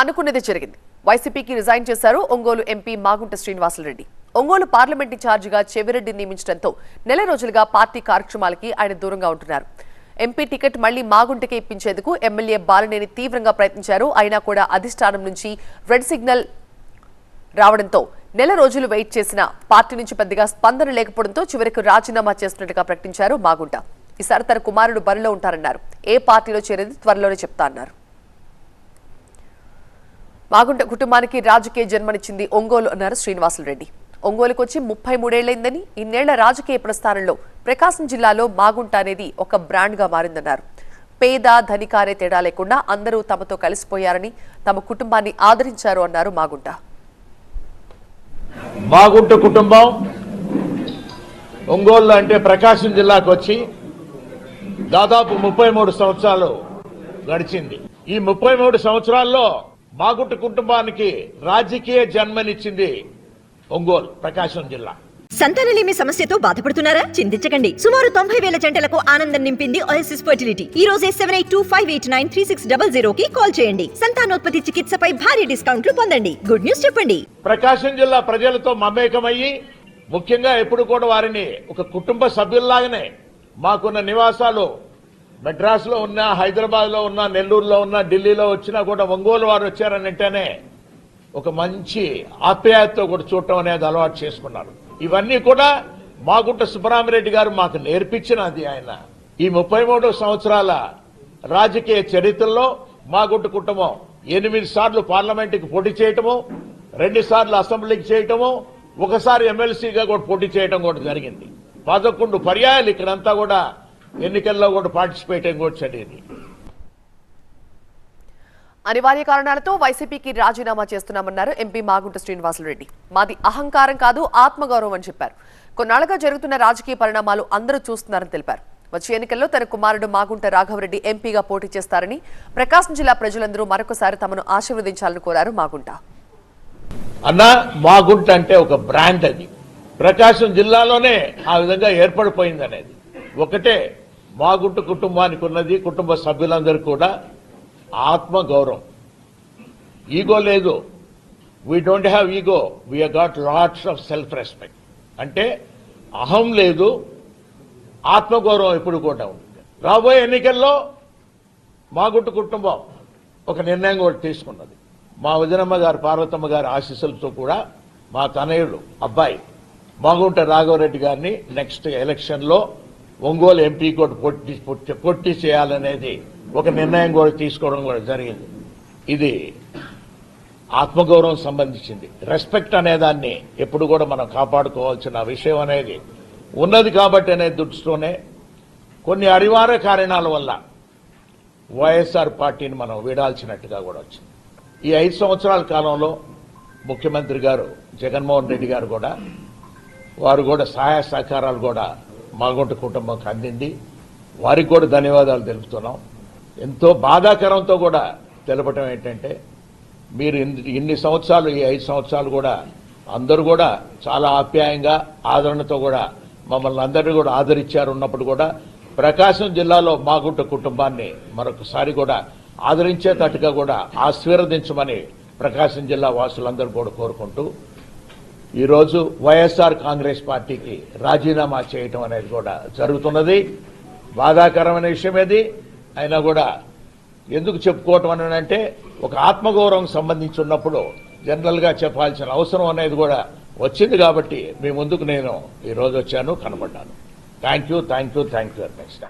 అనుకున్నది జరిగింది. వైసీపీకి రిజైన్ చేశారు ఒంగోలు ఎంపీ మాగుంట శ్రీనివాసులరెడ్డి ఒంగోలు పార్లమెంట్ ఇన్ఛార్జిగా చెవిరెడ్డి నియమించడంతో నెల రోజులుగా పార్టీ కార్యక్రమాలకి ఆయన దూరంగా ఉంటున్నారు. ఎంపీ టికెట్ మళ్ళీ మాగుంటకే ఇప్పించేందుకు ఎమ్మెల్యే బాలనేని తీవ్రంగా ప్రయత్నించారు. అయినా కూడా అధిష్టానం నుంచి రెడ్ సిగ్నల్ రావడంతో నెల రోజులు వెయిట్ చేసిన పార్టీ నుంచి పెద్దగా స్పందన లేకపోవడంతో చివరికి రాజీనామా చేస్తున్నట్టుగా ప్రకటించారు మాగుంట. ఈసారి తన కుమారుడు బరిలో ఉంటారన్నారు. ఏ పార్టీలో చేరేది త్వరలోనే చెప్తా అన్నారు. మాగుంట కుటుంబానికి రాజకీయ జన్మనిచ్చింది ఒంగోలు అన్నారు శ్రీనివాసులరెడ్డి ఒంగోలుకు వచ్చి ముప్పై మూడేళ్ళైందని ఇన్నేళ్ళ రాజకీయ ప్రస్థానంలో ప్రకాశం జిల్లాలో మాగుంట అనేది ఒక బ్రాండ్గా మారిందన్నారు. పేద ధనికారే తేడా లేకుండా అందరూ తమతో కలిసిపోయారని తమ కుటుంబాన్ని ఆదరించారు అన్నారు మాగుంట. మాగుంట కుటుంబం ఒంగోలు అంటే ప్రకాశం జిల్లాకు వచ్చి దాదాపు ముప్పై మూడు సంవత్సరాలు గడిచింది. ఈ ముప్పై మూడు సంవత్సరాల్లో మాగుంట కుటుంబానికి రాజకీయ జన్మనిచ్చింది ఒంగోలు ప్రకాశం జిల్లా. సంతానలేమి సమస్యతో బాధపడుతున్నారా? చింతించకండి. సుమారు తొంభై వేల జంటలకు ఆనందం నింపింది ఓఎస్ఎస్ ఫర్టిలిటీ ఈ రోజే seven eight two five eight nine three six double zero కి కాల్ చేయండి. సంతానోత్పత్తి చికిత్సపై భారీ డిస్కౌంట్లు పొందండి. గుడ్ న్యూస్ చెప్పండి. ప్రకాశం జిల్లా ప్రజలతో మమేకమయ్యి ముఖ్యంగా ఎప్పుడు కూడా వారిని ఒక కుటుంబ సభ్యుల్లాగానే మాకున్న నివాసాలు మెడ్రాస్లో ఉన్నా హైదరాబాద్లో ఉన్నా నెల్లూరులో ఉన్నా ఢిల్లీలో వచ్చినా కూడా ఒంగోలు వారు వచ్చారని అంటేనే ఒక మంచి ఆప్యాయతతో కూడా చూడటం అనేది అలవాటు చేసుకున్నారు. ఇవన్నీ కూడా మాగుంట సుబ్బరామిరెడ్డి గారు మాకు నేర్పించినది ఆయన. ఈ ముప్పై సంవత్సరాల రాజకీయ చరిత్రలో మాగుంట కుటుంబం ఎనిమిది సార్లు పార్లమెంటుకి పోటీ చేయటము రెండు సార్లు అసెంబ్లీకి చేయటము ఒకసారి ఎమ్మెల్సీగా కూడా పోటీ చేయటం కూడా జరిగింది. పదకొండు పర్యాయాలు ఇక్కడంతా కూడా ఎన్నికల్లో కూడా పార్టిసిపేట్ కూడా జరిగింది అనివార్య కారణాలతో వైసీపీకి రాజీనామా చేస్తున్నామన్నారు ఎంపీ మాగుంట శ్రీనివాసులరెడ్డి మాది అహంకారం కాదు ఆత్మగౌరవం అని చెప్పారు. కొన్నాళ్ళుగా జరుగుతున్న రాజకీయ పరిణామాలు అందరూ చూస్తున్నారని తెలిపారు. వచ్చే ఎన్నికల్లో తన కుమారుడు మాగుంట రాఘవరెడ్డి ఎంపీగా పోటీ చేస్తారని ప్రకాశం జిల్లా ప్రజలందరూ మరొకసారి తమను ఆశీర్వదించాలని కోరారు మాగుంట. అన్న మాగుంట అంటే ఒక బ్రాండ్ అది. ప్రకాశం జిల్లాలోనే ఆ విధంగా ఏర్పడిపోయింది అనేది ఒకటే మా గుట్టు కుటుంబానికి ఉన్నది కుటుంబ సభ్యులందరూ కూడా ఆత్మ గౌరవం ఈగో లేదు. We don't have ego we got lots of self respect అంటే అహం లేదు ఆత్మగౌరవం ఎప్పుడు కూడా ఉంటుంది రాబోయే ఎన్నికల్లో మా గుట్టు కుటుంబం ఒక నిర్ణయం కూడా తీసుకున్నది. మా వదినమ్మ గారు పార్వతమ్మ గారి ఆశీస్సులతో కూడా మా తనయుడు అబ్బాయి మాగుంట రాఘవరెడ్డి గారిని నెక్స్ట్ ఎలక్షన్లో ఒంగోలు ఎంపీ కూడా పొట్టి పొట్టి- చేయాలనేది ఒక నిర్ణయం కూడా తీసుకోవడం కూడా జరిగింది. ఇది ఆత్మగౌరవం సంబంధించింది. రెస్పెక్ట్ అనేదాన్ని ఎప్పుడు కూడా మనం కాపాడుకోవాల్సిన విషయం అనేది ఉన్నది కాబట్టి అనే దృష్టితోనే కొన్ని అనివార్య కారణాల వల్ల వైఎస్ఆర్ పార్టీని మనం వీడాల్సినట్టుగా కూడా వచ్చింది. ఈ ఐదు సంవత్సరాల కాలంలో ముఖ్యమంత్రి గారు జగన్మోహన్ రెడ్డి గారు కూడా వారు కూడా సహాయ సహకారాలు కూడా మాగుంట కుటుంబంకి అందింది వారికి కూడా ధన్యవాదాలు తెలుపుతున్నాం. ఎంతో బాధాకరంతో కూడా తెలపటం ఏంటంటే మీరు ఇన్ని ఇన్ని సంవత్సరాలు ఈ ఐదు సంవత్సరాలు కూడా అందరూ కూడా చాలా ఆప్యాయంగా ఆదరణతో కూడా మమ్మల్ని అందరినీ కూడా ఆదరించారు ఉన్నప్పుడు కూడా ప్రకాశం జిల్లాలో మాగుంట కుటుంబాన్ని మరొకసారి కూడా ఆదరించేటట్టుగా కూడా ఆశీర్వదించమని ప్రకాశం జిల్లా వాసులందరూ కూడా కోరుకుంటూ ఈరోజు వైఎస్ఆర్ కాంగ్రెస్ పార్టీకి రాజీనామా చేయటం అనేది కూడా జరుగుతున్నది. బాధాకరమైన విషయం ఇది అయినా కూడా ఎందుకు చెప్పుకోవటం అని అంటే ఒక ఆత్మగౌరవం సంబంధించి ఉన్నప్పుడు జనరల్గా చెప్పాల్సిన అవసరం అనేది కూడా వచ్చింది కాబట్టి మీ ముందుకు నేను ఈరోజు వచ్చాను కనబడ్డాను. Thank you thank you thank you next